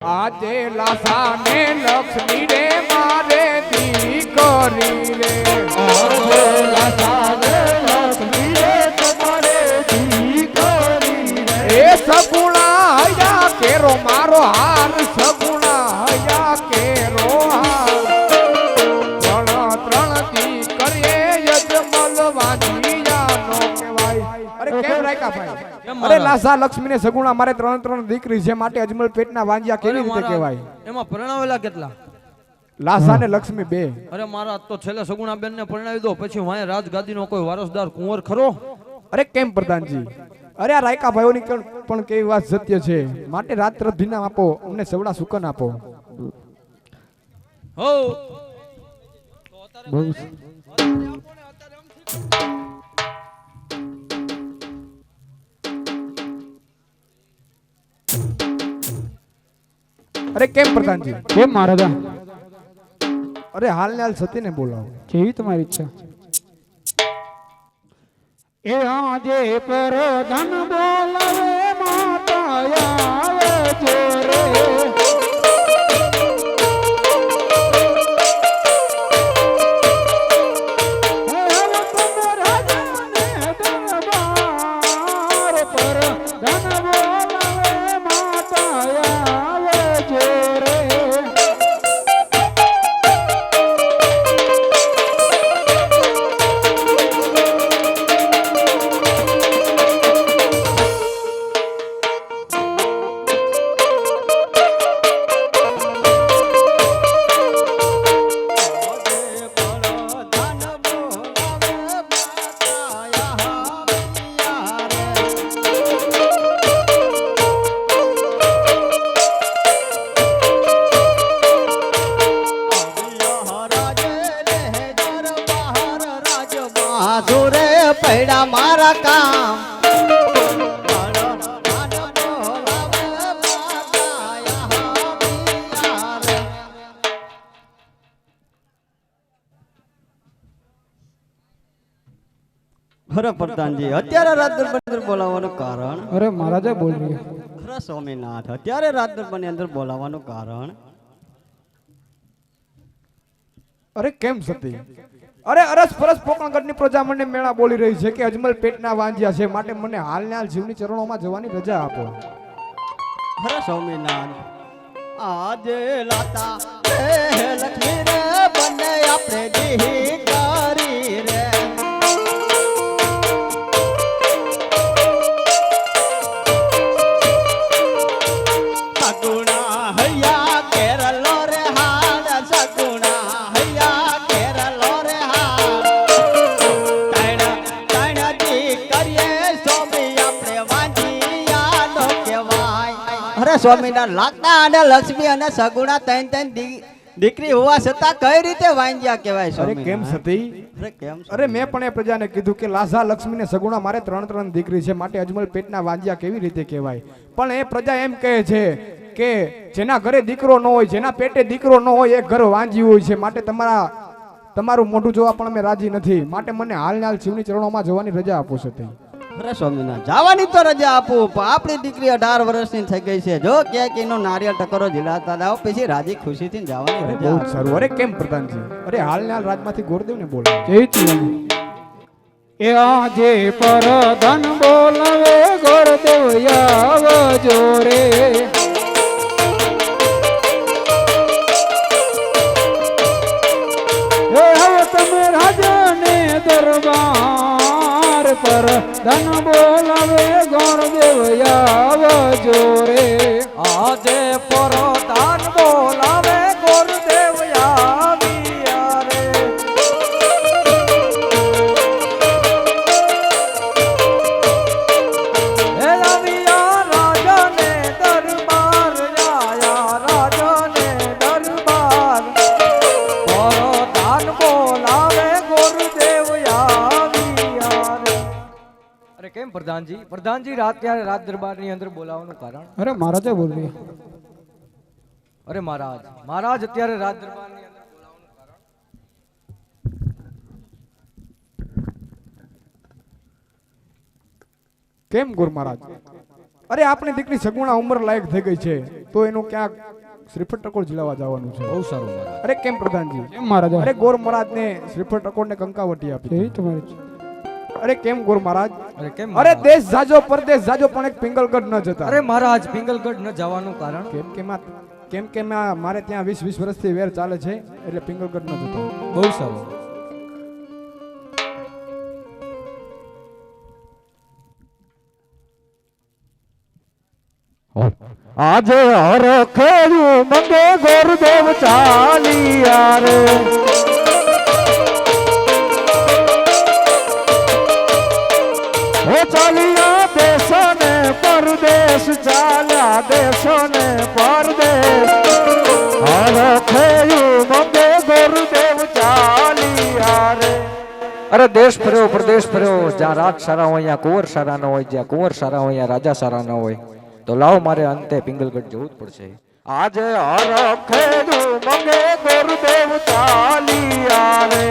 આજે લાસાને લક્ષ્મી રે મારે દીકરી રે. આજે લાસાને લક્ષ્મી રે તમારે દીકરી રે. એ સગુણા હૈયા કેરો મારો હાર અરે કેમ રાખ્યા ભાઈ? અરે લાસા લક્ષ્મી ને સગુણા મારે ત્રણ ત્રણ દીકરી છે માટે અજમલ પેટના વાંજ્યા કેવી રીતે કહેવાય? એમાં પરણાવેલા કેટલા? લાસા ને લક્ષ્મી બે. અરે મારા તો છેલ્લે સગુણા બેન ને પરણાવી દો પછી વાંહે રાજગાદીનો કોઈ વારસદાર કુંવર ખરો? અરે કેમ પ્રધાનજી? અરે આ રાયકા ભાઈઓની પણ કેવી વાત સત્ય છે. માટે રાત્ર ધીના આપો અમને સવડા સુકન આપો. હો. બહુ અરે કેમ પ્રધાનજી? કેમ મહારાજા? અરે હાલ ને હાલ સતીને બોલાવો. જેવી તમારી ઈચ્છા? એ આજે પર બોલાવે. પૈડા મારા કામ. પ્રધાનજી અત્યારે રાત દરબારની અંદર બોલાવવાનું કારણ? અરે મહારાજા બોલ રહ્યા ખરા સ્વામીનાથ અત્યારે રાત દરબારની અંદર બોલાવવાનું કારણ? અરે કેમ સતી? અરે અરસ ફરસ પોકણગઢની પ્રજા મને મેળા બોલી રહી છે કે અજમલ પેટના વાંજ્યા છે, માટે મને હાલના હાલ જીવની ચરણોમાં જવાની રજા આપો. ખરા સ્વામીનાથ આજે લાતા લક્ષ્મી રે બને આપણે અરે સ્વામીના લાકડા અને લક્ષ્મી અને સગુણા ત્રણ ત્રણ દીકરી હોવા છતાં કઈ રીતે વાંજ્યા કહેવાય અરે કેમ? સતી? અરે કેમ અરે મેં પણ એ પ્રજાને કીધું કે લાઝા લક્ષ્મી ને સગુણા મારે ત્રણ ત્રણ દીકરી છે માટે અજમલ પેટના વાંજ્યા કેવી રીતે કહેવાય? પણ એ પ્રજા એમ કહે છે કે જેના ઘરે દીકરો ન હોય જેના પેટે દીકરો ન હોય એ ઘર વાંજી હોય છે. માટે તમારા તમારું મોઢું જોવા પણ અમે રાજી નથી. માટે મને હાલ ને હાલ શિવની ચરણોમાં જવાની રજા આપો સતી. અરે સ્વામીનાથ જવાની તો રજા આપું પણ આપણી દીકરી અઢાર વર્ષની થઈ ગઈ છે. જો ક્યાંક એનો નારિયેળ ટકરો ઝીલાતા દાવ પછી રાજી ખુશીથી જવાની રજા બહુ સારું. અરે કેમ પ્રધાનજી અરે હાલ ને હાલ રાજમાંથી ગોરદેવને બોલો જય એ આજે પર ધન બોલાવે ગોરદેવ આવ જોરે. હવે તમે રાજાને દરબાર પર ધન બોલાવે ગોરદેવ આવજો રે. આજે પ્રધાનજી પ્રધાનજી રાત ત્યારે રાત દરબારની અંદર બોલાવવાનું કારણ? અરે મહારાજા અરે મહારાજ મહારાજ અત્યારે રાત દરબારની અંદર બોલાવવાનું કારણ? કેમ ગુરુ મહારાજ? અરે આપણી દીકરી સગુણા ઉંમર લાયક થઈ ગઈ છે તો એનું ક્યાંક શ્રીફળ ટકોર ઝીલાવા જવાનું છે. બહુ સારું અરે કેમ પ્રધાનજી? કેમ મહારાજ? અરે ગોર મહારાજ ને શ્રીફળ ટકોર ને કંકાવટી આપી તમારી છે. અરે કેમ ગુરુ મહારાજ? અરે કેમ અરે દેશ જાજો પરદેશ જાજો પણ એક પિંગલગઢ ન જતા. અરે મહારાજ પિંગલગઢ ન જવાનું કારણ? કેમ કે માં કેમ કે મારે ત્યાં વીસ વીસ વર્ષથી વેર ચાલે છે એટલે પિંગલગઢ ન જતા. બહુ સારું. આજે હરખેયું મંગે ગોરદેવ ચાલિયા રે. પરદેશ, ચાલ્યા દેશો ને પરદેશ ગોરદેવ ચાલિયા રે અરે દેશ ફર્યો, પ્રદેશ ફર્યો. જ્યાં રાજ સારા હોય, ત્યાં કુંવર સારા ન હોય, જ્યાં કુંવર સારા હોય, ત્યાં રાજા સારા ન હોય. તો લાવો મારે અંતે પિંગલગઢ જવું જ પડશે. આજે હરખેયું મંગે ગુરુદેવ ચાલિયા રે